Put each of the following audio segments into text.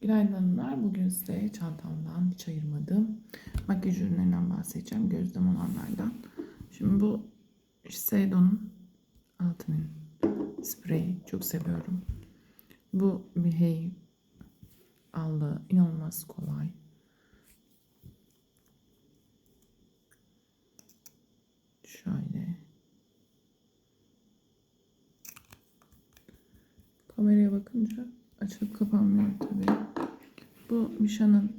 Günaydın hanımlar. Bugün size çantamdan hiç ayırmadığım makyaj ürünlerinden bahsedeceğim. Gözlem olanlardan. Şimdi bu Shiseido'nun altının spreyi. Çok seviyorum. Bu bir hey aldı. inanılmaz kolay. Şöyle. Kameraya bakınca açılıp kapanmıyor tabii. Bu Misha'nın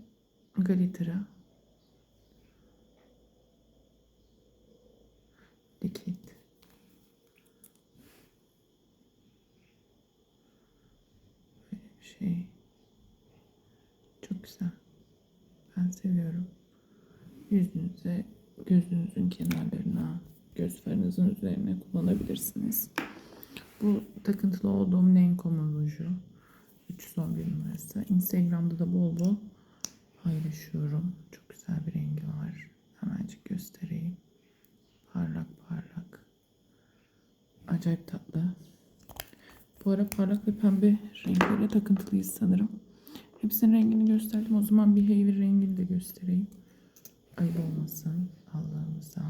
glitter'ı. Likit. Şey. Çok güzel. Ben seviyorum. Yüzünüze, gözünüzün kenarlarına, göz farınızın üzerine kullanabilirsiniz. Bu takıntılı olduğum Lancome ruju. 311 numarası. Instagram'da da bol bol paylaşıyorum. Çok güzel bir rengi var. Hemencik göstereyim. Parlak parlak. Acayip tatlı. Bu ara parlak ve pembe renklere takıntılıyız sanırım. Hepsinin rengini gösterdim. O zaman bir heyvi rengini de göstereyim. Ayıp olmasın Allah'ımıza.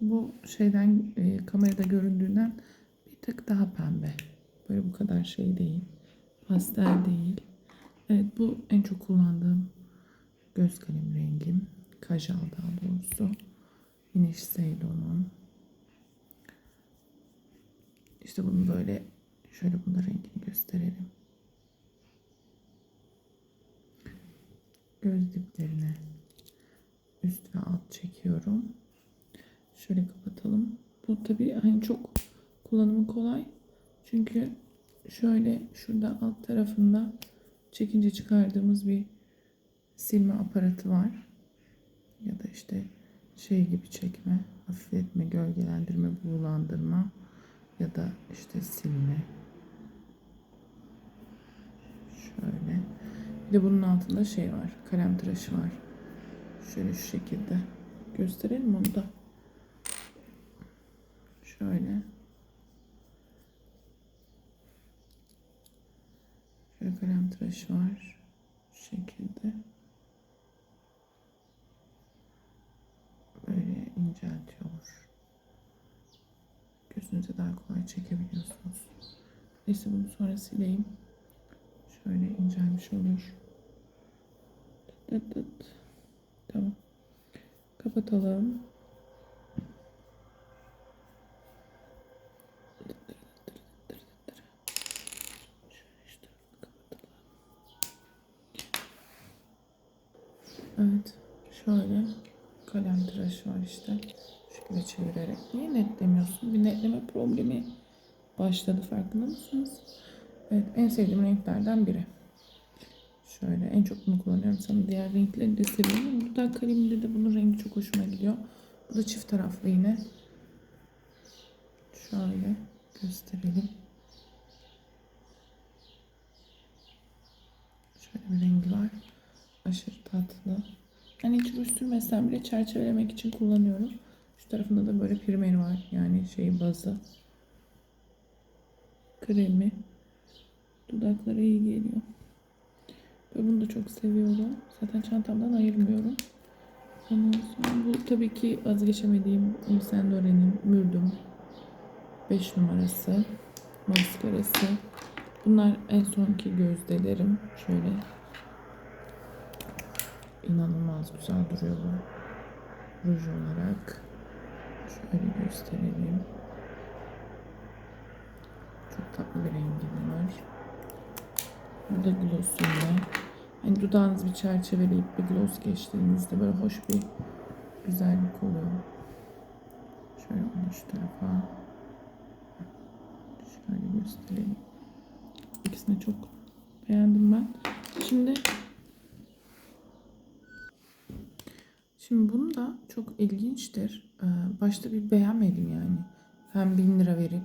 Bu şeyden e, kamerada göründüğünden bir tık daha pembe. Böyle bu kadar şey değil. Pastel değil. Evet bu en çok kullandığım göz kalem rengim. Kajal daha doğrusu. Yine Shiseido'nun. İşte bunu böyle şöyle bunun rengini gösterelim. Göz diplerine üst ve alt çekiyorum. Şöyle kapatalım. Bu tabii hani çok kullanımı kolay. Çünkü şöyle şurada alt tarafında çekince çıkardığımız bir silme aparatı var. Ya da işte şey gibi çekme, hafifletme, gölgelendirme, buğulandırma ya da işte silme. Şöyle. Bir de bunun altında şey var. Kalem tıraşı var. Şöyle şu şekilde. Gösterelim onu da. Şöyle. Tıraşı var. Şu şekilde. Böyle inceltiyor. Gözünüze daha kolay çekebiliyorsunuz. Neyse bunu sonra sileyim. Şöyle incelmiş olur. Tıt tıt. Tamam. Kapatalım. Evet. Şöyle kalem tıraşı var işte. Şekilde çevirerek. Niye netlemiyorsun? Bir netleme problemi başladı farkında mısınız? Evet en sevdiğim renklerden biri. Şöyle en çok bunu kullanıyorum. Sana diğer renkleri de seviyorum. Dudak kaleminde de bunun rengi çok hoşuma gidiyor. Bu da çift taraflı yine. Şöyle gösterelim. Şöyle bir rengi var. Aşırı tatlı. Yani hiç ruj bile çerçevelemek için kullanıyorum. Şu tarafında da böyle primeri var. Yani şey bazı. Kremi. Dudaklara iyi geliyor. Ve bunu da çok seviyorum. Zaten çantamdan ayırmıyorum. Ondan sonra bu tabii ki vazgeçemediğim Yves Saint Laurent'in Mürdüm 5 numarası maskarası. Bunlar en sonki gözdelerim. Şöyle inanılmaz güzel duruyor bu ruj olarak. Şöyle gösterelim. Çok tatlı bir rengi var. Burada glossuyla. Hani dudağınızı bir çerçeveleyip bir gloss geçtiğinizde böyle hoş bir güzellik oluyor. Şöyle onu şu tarafa şöyle göstereyim. İkisini çok beğendim ben. Şimdi Şimdi bunu da çok ilginçtir. Ee, Başta bir beğenmedim yani. Hem 1000 lira verip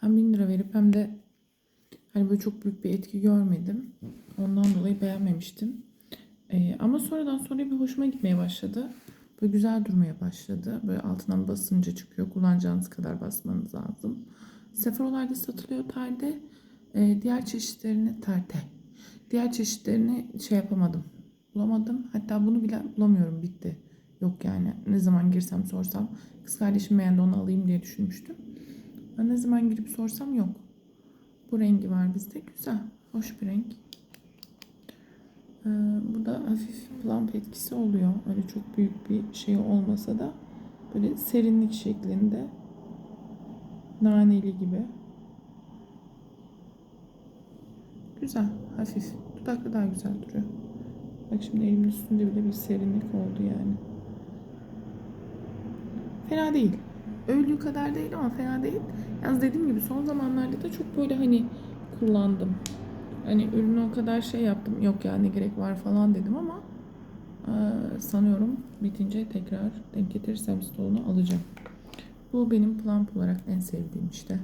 hem 1000 lira verip hem de hani böyle çok büyük bir etki görmedim. Ondan dolayı beğenmemiştim. Ee, ama sonradan sonra bir hoşuma gitmeye başladı. Böyle güzel durmaya başladı. Böyle altından basınca çıkıyor. Kullanacağınız kadar basmanız lazım. Sephora'larda satılıyor terde. Ee, diğer çeşitlerini tarte. Diğer çeşitlerini şey yapamadım. Bulamadım. Hatta bunu bile bulamıyorum. Bitti. Yok yani. Ne zaman girsem sorsam. Kız kardeşim beğendi onu alayım diye düşünmüştüm. Ben ne zaman girip sorsam yok. Bu rengi var bizde. Güzel. Hoş bir renk. Ee, bu da hafif plump etkisi oluyor. Öyle çok büyük bir şey olmasa da böyle serinlik şeklinde. Naneli gibi. Güzel, hafif. Dudakta daha güzel duruyor. Bak şimdi elimin üstünde bile bir serinlik oldu yani. Fena değil. Öldüğü kadar değil ama fena değil. Yalnız dediğim gibi son zamanlarda da çok böyle hani kullandım. Hani ürünü o kadar şey yaptım. Yok ya ne gerek var falan dedim ama sanıyorum bitince tekrar denk getirirsem stolunu alacağım. Bu benim plump olarak en sevdiğim işte.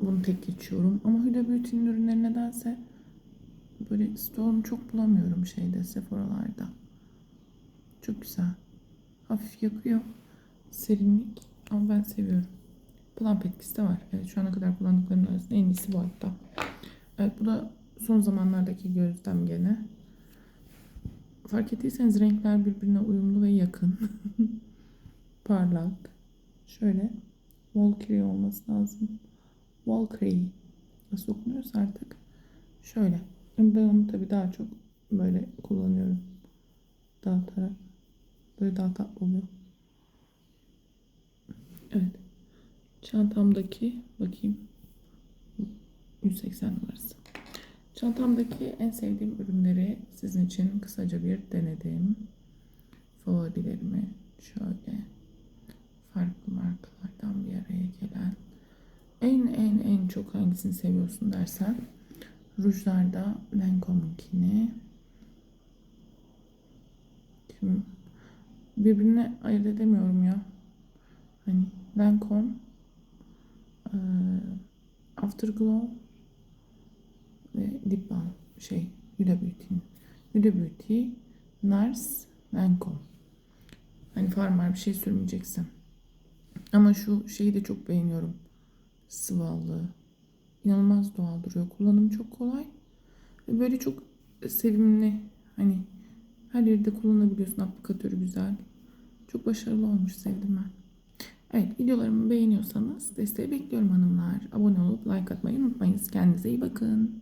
Bunu tek geçiyorum. Ama Huda Beauty'nin ürünleri nedense böyle stoğunu çok bulamıyorum şeyde Sephora'larda. Çok güzel. Hafif yakıyor. Serinlik. Ama ben seviyorum. Plump etkisi de var. Evet şu ana kadar kullandıklarımın arasında en iyisi bu hatta. Evet bu da son zamanlardaki gözlem gene. Fark ettiyseniz renkler birbirine uyumlu ve yakın. Parlak. Şöyle Valkyrie olması lazım. Valkyrie. Nasıl okunuyorsa artık. Şöyle. Ben onu tabii daha çok böyle kullanıyorum. Dağıtarak. Böyle daha tatlı oluyor. Evet. Çantamdaki bakayım. 180 numarası. Çantamdaki en sevdiğim ürünleri sizin için kısaca bir denedim. Favorilerimi şöyle farklı markalardan bir araya gelen en en en çok hangisini seviyorsun dersen rujlarda Lancome'unkini Şimdi birbirine ayırt edemiyorum ya. Hani Lancome Afterglow ve Lip Balm şey Huda Beauty'nin Huda Beauty Nars Lancome hani farmar bir şey sürmeyeceksin. Ama şu şeyi de çok beğeniyorum. Sıvallı inanılmaz doğal duruyor kullanımı çok kolay ve böyle çok sevimli hani her yerde kullanabiliyorsun aplikatörü güzel çok başarılı olmuş sevdim ben Evet videolarımı beğeniyorsanız desteği bekliyorum hanımlar. Abone olup like atmayı unutmayınız. Kendinize iyi bakın.